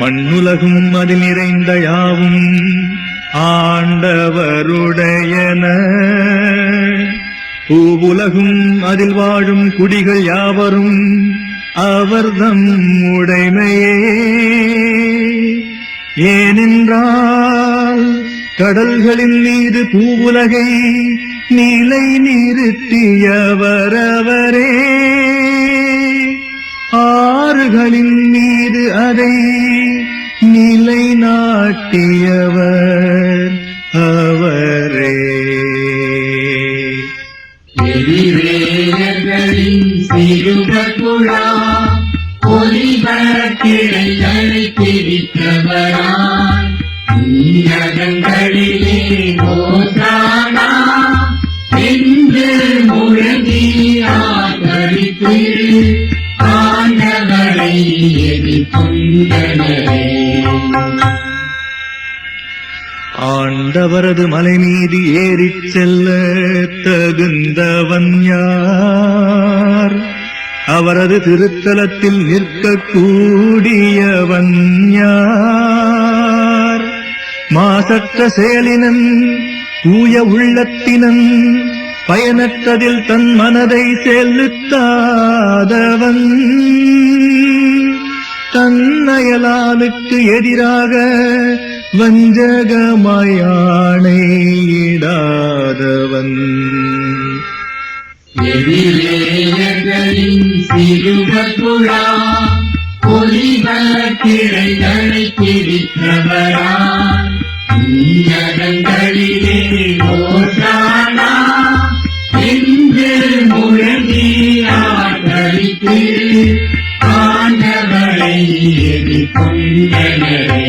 மண்ணுலகும் அதில் நிறைந்த யாவும் ஆண்டவருடையன. பூவுலகும் அதில் வாழும் குடிகள் யாவரும் அவர்தம் உடைமையே. ஏனென்றால் கடல்களின் மீது பூவுலகை நிலை நிறுத்தியவரவரே ஆறுகளின் மீது அதை நிலை நாட்டியவர் அவரே எதிரேயர்களின் சிறுவர்குழாம் ஒலிபரக் பிரித்தவராய்? உன்னதங்களிலே ஓசானா என்று முழங்கி ஆதரித்து ஆண்டவரை எதிர்கொண்டனரே ஆண்டவரது மலை மீது ஏறிச் செல்ல தகுந்தவன் யார்? அவரது திருத்தலத்தில் நிற்கக்கூடியவன் யார் மாசற்ற செயலினன் தூய உள்ளத்தினன் பயனற்றதில் தன் மனதை செலுத்தாதவன். தன்னயலானுக்கு எதிராக வஞ்சகமாயானை இடாதவன். எதிரே எதிரேயர்களின் சிறுவர்குழாம் ஒலிவரக் கிளைகளை பிரித்தவராய் உன்னதங்களிலே ஓசானா என்று முழங்கி ஆதரித்து ஆண்டவரை எதிர்கொண்டனரே.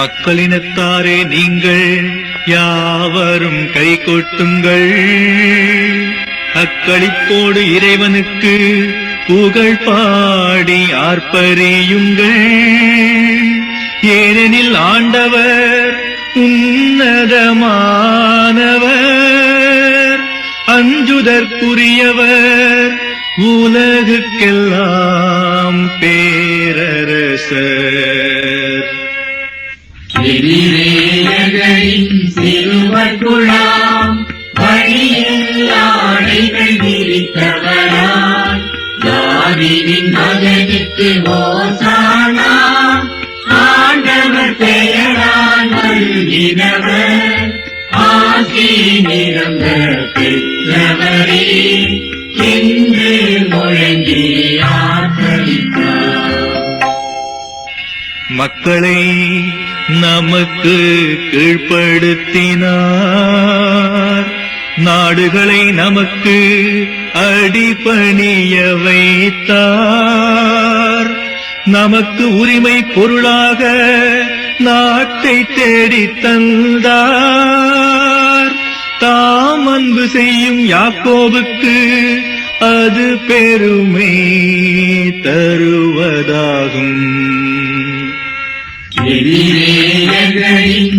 மக்களினத்தாரே நீங்கள் யாவரும் கை கொட்டுங்கள். அக்களிப்போடு இறைவனுக்கு புகழ் பாடி ஆர்ப்பரியுங்கள். ஏனெனில் ஆண்டவர் உன்னதமானவர். அஞ்சுதற்குரியவர் உலகுக்கெல்லாம் பேரரசர். தாவீதின் ஓசானா ஆண்டவர் பெயரால் வருகிறவர் ஆசி நிரம்ப பெற்றவரே என்று முழங்கி ஆதரித்தார் மக்களை நமக்கு கீழ்ப்படுத்தினார். நாடுகளை நமக்கு அடிபணிய வைத்தார். நமக்கு உரிமை பொருளாக நாட்டை தேடித் தந்தார். தாம் அன்பு செய்யும் யாக்கோவுக்கு அது பெருமை தருவதாகும்.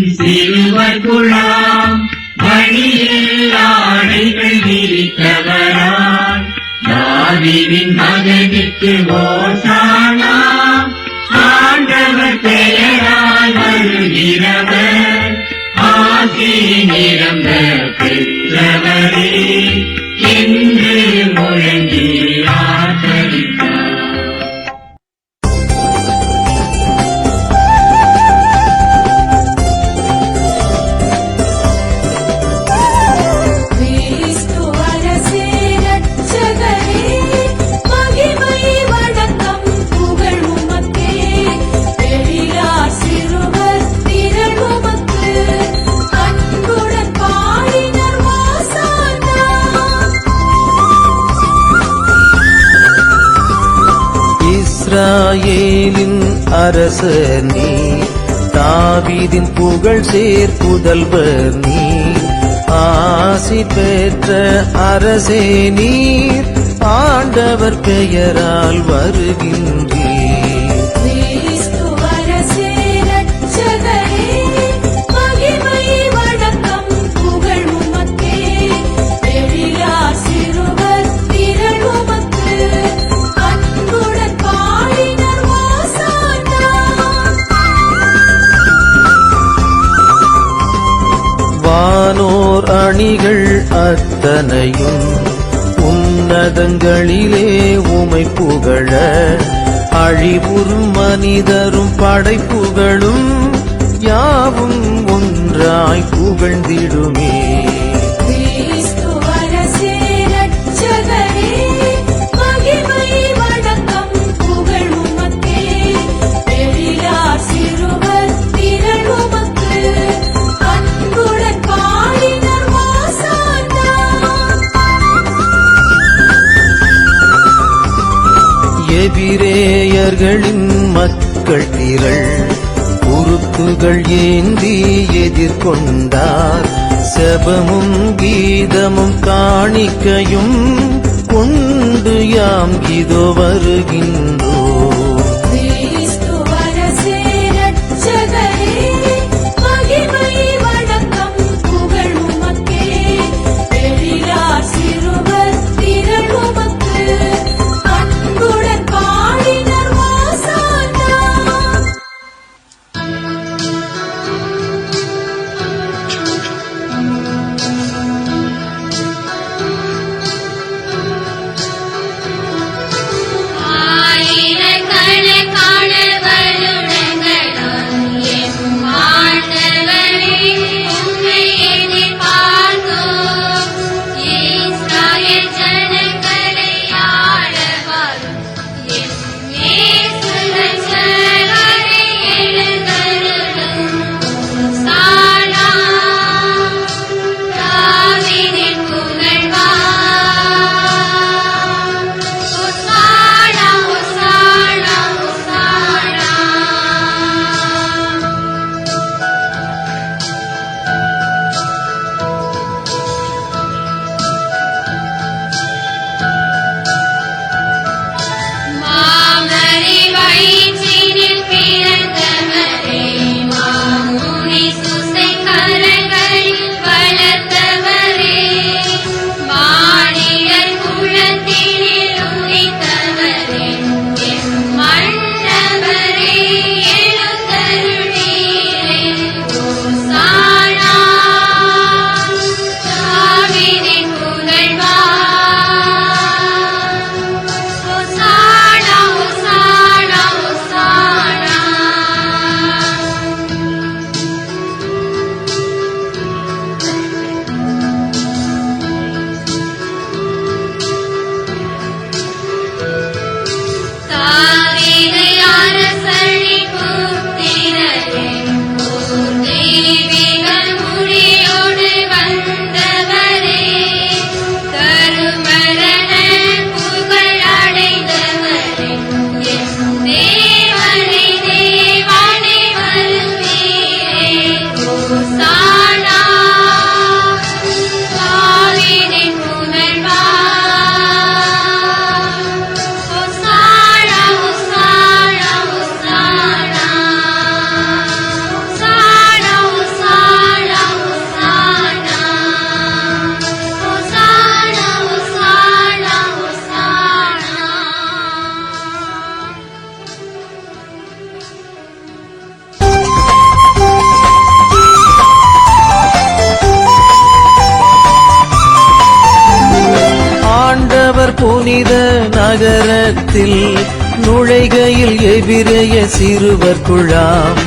சிறுவர் குழாம் வழியில் ஆடைகள் விரித்தவராய் மகனுக்கு ஓசானா வீரம் தாவீதின் புகழ் சேர்ப்புதல்வர் நீர். ஆசி பெற்ற அரசே நீர். ஆண்டவர் பெயரால் வருகின்ற ஞானிகள் அத்தனையும் உன்னதங்களிலே உமை புகழ அழிபுறும் மனிதரும் படைப்புகளும் யாவும் ஒன்றாய் புகழ்ந்திடுமே. அந்நியர்களின் மக்கள் திரள். உறுப்புகள் ஏந்தி எதிர்கொண்டார். செபமும் கீதமும் காணிக்கையும் கொண்டு யாம் இதோ வருகின்றோம் நகரத்தில் நுழைகையில் எவிரைய சிறுவர் குழாம்.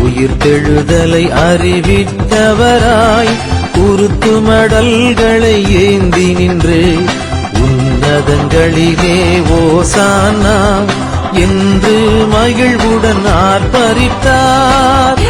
உயிர் தெழுதலை அறிவித்தவராய் குருத்து மடல்களை ஏந்தி நின்று உன்னதங்களிலே ஓசானா என்று மகிழ்வுடன் ஆர்ப்பரித்தார்.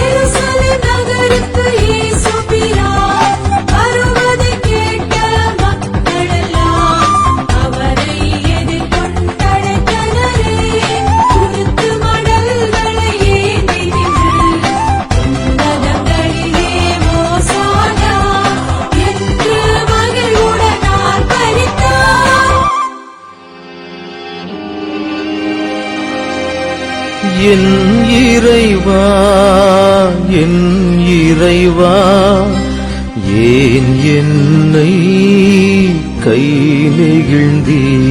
கை நெகிழ்ந்தீர்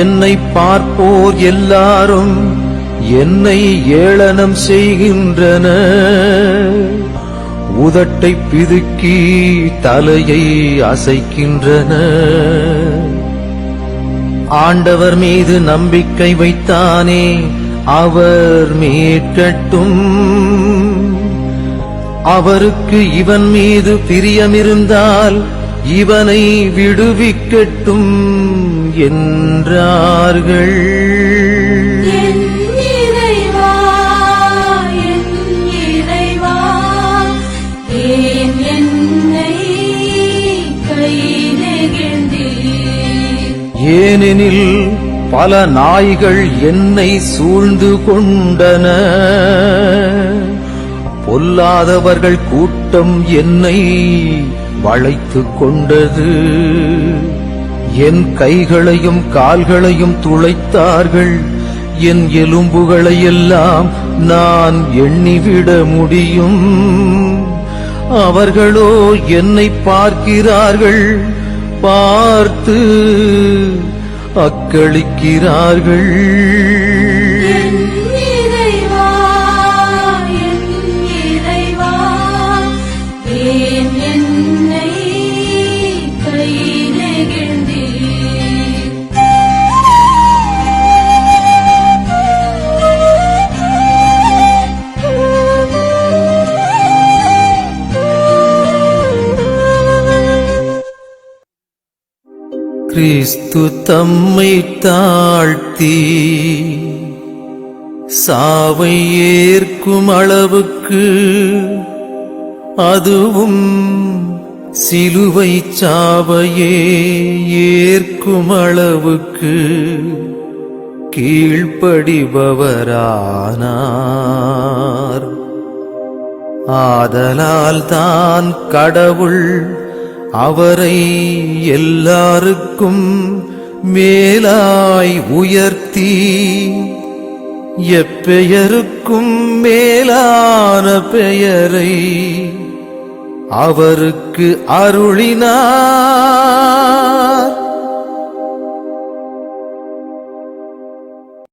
என்னை பார்ப்போர் எல்லாரும் என்னை ஏளனம் செய்கின்றன. உதட்டை பிதுக்கி தலையை அசைக்கின்றன. ஆண்டவர் மீது நம்பிக்கை வைத்தானே அவர் மீட்கட்டும். அவருக்கு இவன் மீது பிரியமிருந்தால் இவனை விடுவிக்கட்டும் என்றார்கள். ஏனெனில் பல நாய்கள் என்னை சூழ்ந்து கொண்டன. பொல்லாதவர்கள் கூட்டம் என்னை வளைத்துக் கொண்டது. என் கைகளையும் கால்களையும் துளைத்தார்கள். என் எலும்புகளை எல்லாம் நான் எண்ணிவிட முடியும். அவர்களோ என்னை பார்க்கிறார்கள். பார்த்து அக்களிக்கிறார்கள். கிறிஸ்து தம்மை தாழ்த்தி சாவை ஏற்கும் அளவுக்கு அதுவும் சிலுவை சாவையே ஏற்கும் அளவுக்கு கீழ்ப்படிபவரானார். ஆதலால் தான் கடவுள் அவரை எல்லாருக்கும் மேலாய் உயர்த்தி எப்பெயருக்கும் மேலான பெயரை அவருக்கு அருளினார்.